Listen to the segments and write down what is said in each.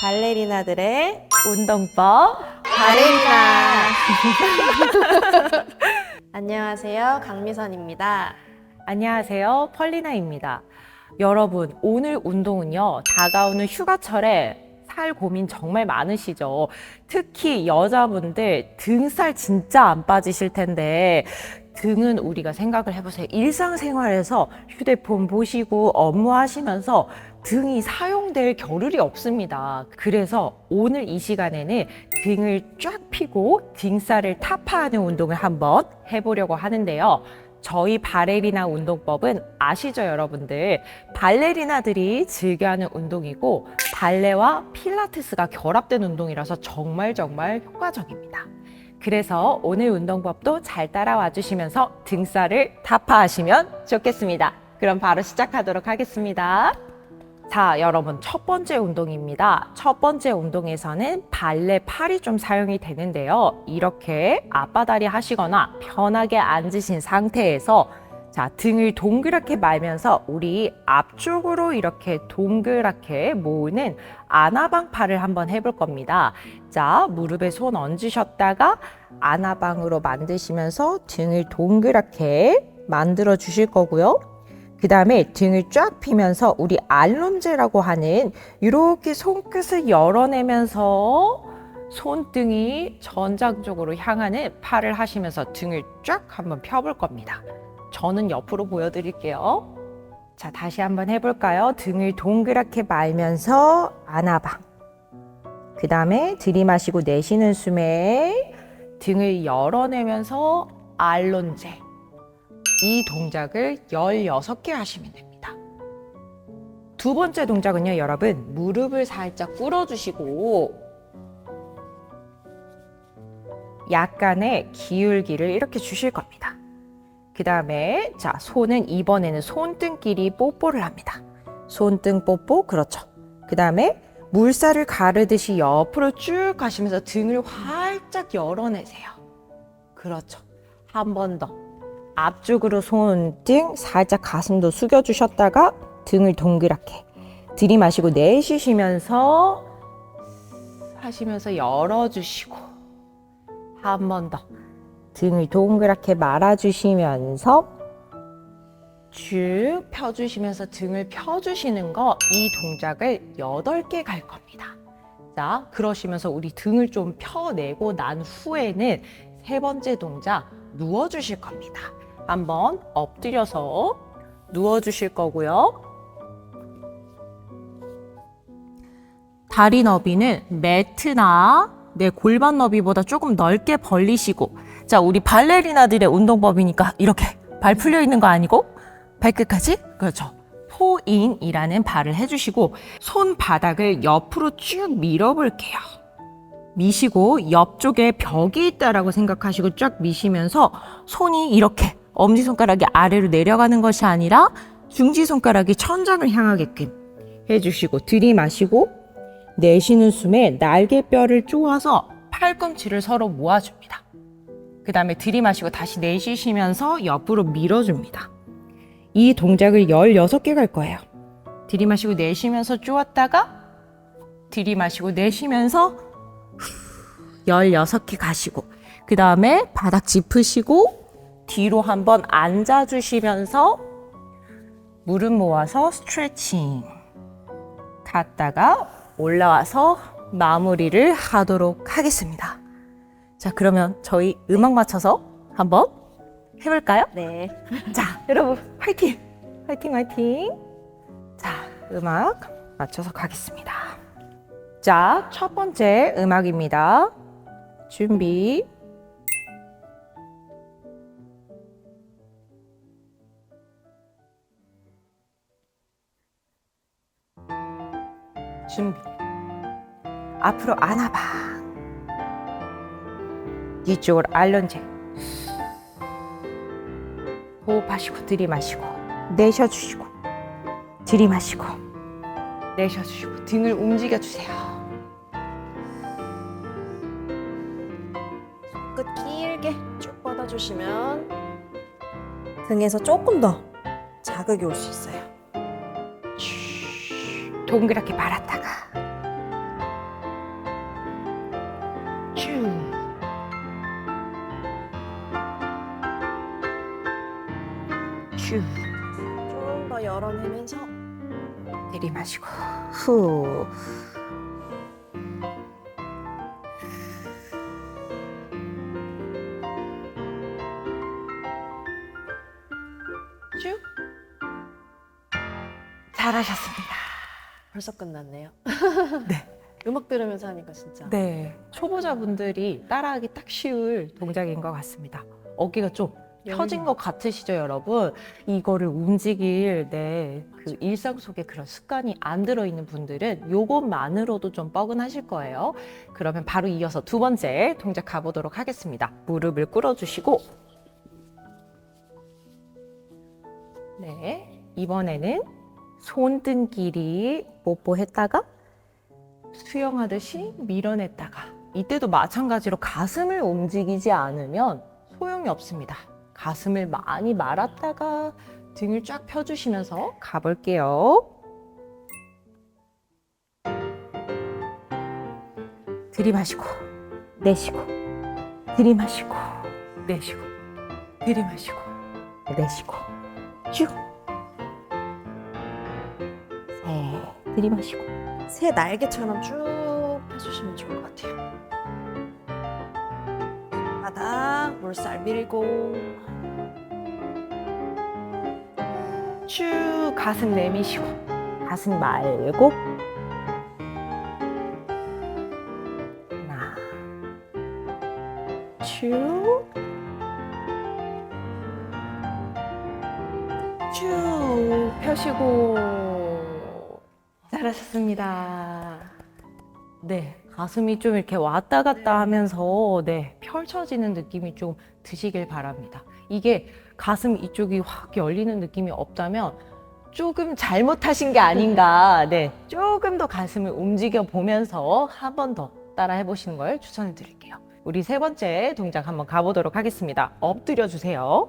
발레리나들의 운동법 발레리나. 안녕하세요. 강미선입니다. 안녕하세요 펄리나입니다 여러분 오늘 운동은요 다가오는 휴가철에 살 고민 정말 많으시죠 특히 여자분들 등살 진짜 안 빠지실 텐데 등은 우리가 생각을 해보세요 일상생활에서 휴대폰 보시고 업무하시면서 등이 사용될 겨를이 없습니다. 그래서 오늘 이 시간에는 등을 쫙 펴고 등살을 타파하는 운동을 한번 해보려고 하는데요. 저희 발레리나 운동법은 아시죠, 여러분들? 발레리나들이 즐겨하는 운동이고 발레와 필라테스가 결합된 운동이라서 정말 정말 효과적입니다. 그래서 오늘 운동법도 잘 따라와 주시면서 등살을 타파하시면 좋겠습니다. 그럼 바로 시작하도록 하겠습니다. 자, 여러분, 첫 번째 운동입니다. 첫 번째 운동에서는 발레 팔이 좀 사용이 되는데요. 이렇게 앞바다리 하시거나 편하게 앉으신 상태에서 자, 등을 동그랗게 말면서 우리 앞쪽으로 이렇게 동그랗게 모으는 아나방 팔을 한번 해볼 겁니다. 자, 무릎에 손 얹으셨다가 아나방으로 만드시면서 등을 동그랗게 만들어 주실 거고요. 그 다음에 등을 쫙 펴면서 우리 알론제라고 하는 이렇게 손끝을 열어내면서 손등이 전장 쪽으로 향하는 팔을 하시면서 등을 쫙 한번 펴볼 겁니다. 저는 옆으로 보여드릴게요. 자, 다시 한번 해볼까요? 등을 동그랗게 말면서 아나방. 그 다음에 들이마시고 내쉬는 숨에 등을 열어내면서 알론제. 이 동작을 16개 하시면 됩니다. 두 번째 동작은요, 여러분. 무릎을 살짝 꿇어주시고 약간의 기울기를 이렇게 주실 겁니다. 그 다음에 자 손은 이번에는 손등끼리 뽀뽀를 합니다. 손등 뽀뽀 그렇죠. 그 다음에 물살을 가르듯이 옆으로 쭉 가시면서 등을 활짝 열어내세요. 그렇죠. 한 번 더. 앞쪽으로 손등 살짝 가슴도 숙여주셨다가 등을 동그랗게 들이마시고 내쉬시면서 하시면서 열어주시고 한 번 더 등을 동그랗게 말아주시면서 쭉 펴주시면서 등을 펴주시는 거 이 동작을 8개 갈 겁니다. 자, 그러시면서 우리 등을 좀 펴내고 난 후에는 세 번째 동작 누워주실 겁니다. 한번 엎드려서 누워주실 거고요. 다리 너비는 매트나 내 골반 너비보다 조금 넓게 벌리시고 자 우리 발레리나들의 운동법이니까 이렇게 발 풀려 있는 거 아니고 발끝까지? 그렇죠. 포인이라는 발을 해주시고 손바닥을 옆으로 쭉 밀어볼게요. 미시고 옆쪽에 벽이 있다라고 생각하시고 쫙 미시면서 손이 이렇게 엄지손가락이 아래로 내려가는 것이 아니라 중지손가락이 천장을 향하게끔 해주시고 들이마시고 내쉬는 숨에 날개뼈를 쪼아서 팔꿈치를 서로 모아줍니다. 그 다음에 들이마시고 다시 내쉬시면서 옆으로 밀어줍니다. 이 동작을 16개 갈 거예요. 들이마시고 내쉬면서 쪼았다가 들이마시고 내쉬면서 16개 가시고 그 다음에 바닥 짚으시고 뒤로 한번 앉아주시면서 무릎 모아서 스트레칭 갔다가 올라와서 마무리를 하도록 하겠습니다. 자, 그러면 저희 음악 맞춰서 한번 해볼까요? 네. 자, 여러분, 화이팅! 화이팅, 화이팅! 자, 음악 맞춰서 가겠습니다. 자, 첫 번째 음악입니다. 준비. 준비. 앞으로 안아봐. 뒤쪽으로 알런제. 호흡하시고 들이마시고 내쉬어주시고 들이마시고 내쉬어주시고 등을 움직여주세요. 끝 길게 쭉 뻗어주시면 등에서 조금 더 자극이 올 수 있어요. 동그랗게 말았다 내리마시고 후. 쭉. 잘하셨습니다. 벌써 끝났네요. 네. 음악 들으면서 하니까 진짜. 네. 초보자분들이 따라하기 딱 쉬울 동작인 것 같습니다. 어깨가 좀 펴진 것 같으시죠, 여러분? 이거를 움직일 네, 그 일상 속에 그런 습관이 안 들어있는 분들은 요것만으로도 좀 뻐근하실 거예요. 그러면 바로 이어서 두 번째 동작 가보도록 하겠습니다. 무릎을 꿇어주시고 네, 이번에는 손등 길이 뽀뽀했다가 수영하듯이 밀어냈다가 이때도 마찬가지로 가슴을 움직이지 않으면 소용이 없습니다. 가슴을 많이 말았다가 등을 쫙 펴주시면서 가볼게요. 들이마시고 내쉬고 들이마시고 내쉬고 들이마시고 내쉬고 쭉 세, 들이마시고 새 날개처럼 쭉 펴주시면 좋을 것 같아요. 바닥 물살 밀고 쭉 가슴 내미시고 가슴 말고 하나 쭉 쭉 펴시고 잘하셨습니다. 네, 가슴이 좀 이렇게 왔다 갔다 하면서 네, 펼쳐지는 느낌이 좀 드시길 바랍니다. 이게 가슴 이쪽이 확 열리는 느낌이 없다면 조금 잘못하신 게 아닌가. 네, 조금 더 가슴을 움직여 보면서 한 번 더 따라 해보시는 걸 추천해 드릴게요. 우리 세 번째 동작 한번 가보도록 하겠습니다. 엎드려 주세요.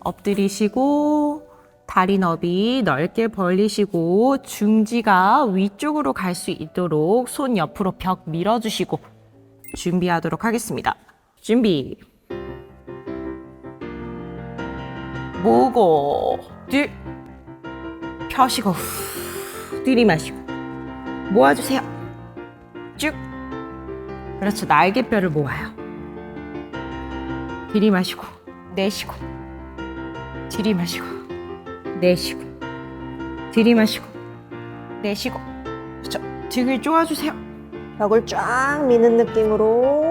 엎드리시고 다리 너비 넓게 벌리시고 중지가 위쪽으로 갈 수 있도록 손 옆으로 벽 밀어주시고 준비하도록 하겠습니다. 준비. 모고 둘 펴시고 후 들이마시고 모아주세요. 쭉. 그렇죠. 날개뼈를 모아요. 들이마시고 내쉬고 들이마시고 내쉬고 들이마시고 내쉬고 그렇죠. 등을 쪼아주세요. 벽을 쫙 미는 느낌으로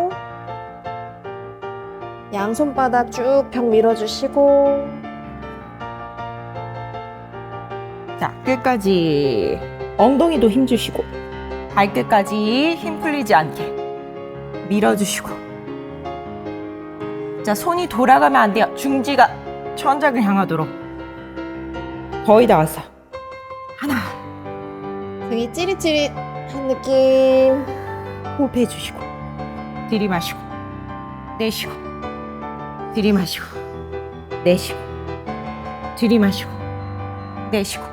양손바닥 쭉 벽 밀어주시고. 자, 끝까지 엉덩이도 힘주시고 발끝까지 힘 풀리지 않게 밀어주시고. 자, 손이 돌아가면 안 돼요. 중지가 천장을 향하도록 거의 다 왔어요. 하나, 등이 찌릿찌릿한 느낌. 호흡해 주시고 들이마시고 내쉬고 들이마시고 내쉬고 들이마시고 내쉬고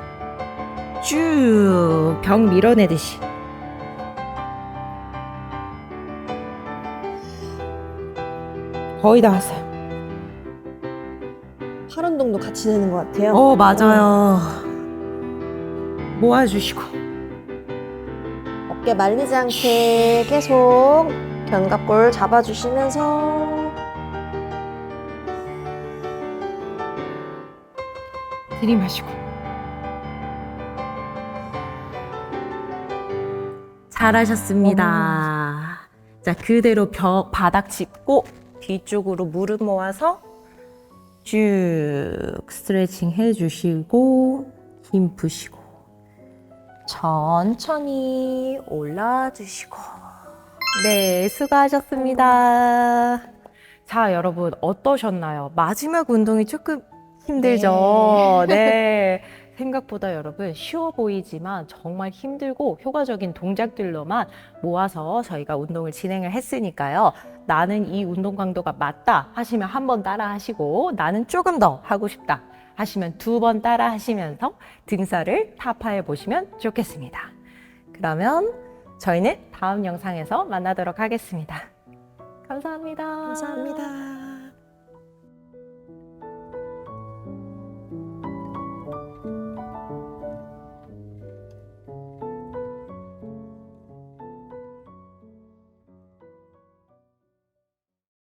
쭉벽 밀어내듯이 거의 다 왔어요. 팔 운동도 같이 되는 것 같아요. 어 맞아요. 모아주시고 어깨 말리지 않게 계속 견갑골 잡아주시면서 들이마시고 잘하셨습니다. 자 그대로 벽 바닥 짚고 뒤쪽으로 무릎 모아서 쭉 스트레칭 해 주시고 힘 푸시고 천천히 올라 주시고 네 수고하셨습니다. 자 여러분 어떠셨나요? 마지막 운동이 조금 힘들죠. 네. 생각보다 여러분 쉬워 보이지만 정말 힘들고 효과적인 동작들로만 모아서 저희가 운동을 진행을 했으니까요. 나는 이 운동 강도가 맞다 하시면 한 번 따라 하시고 나는 조금 더 하고 싶다 하시면 두 번 따라 하시면서 등살을 타파해 보시면 좋겠습니다. 그러면 저희는 다음 영상에서 만나도록 하겠습니다. 감사합니다. 감사합니다.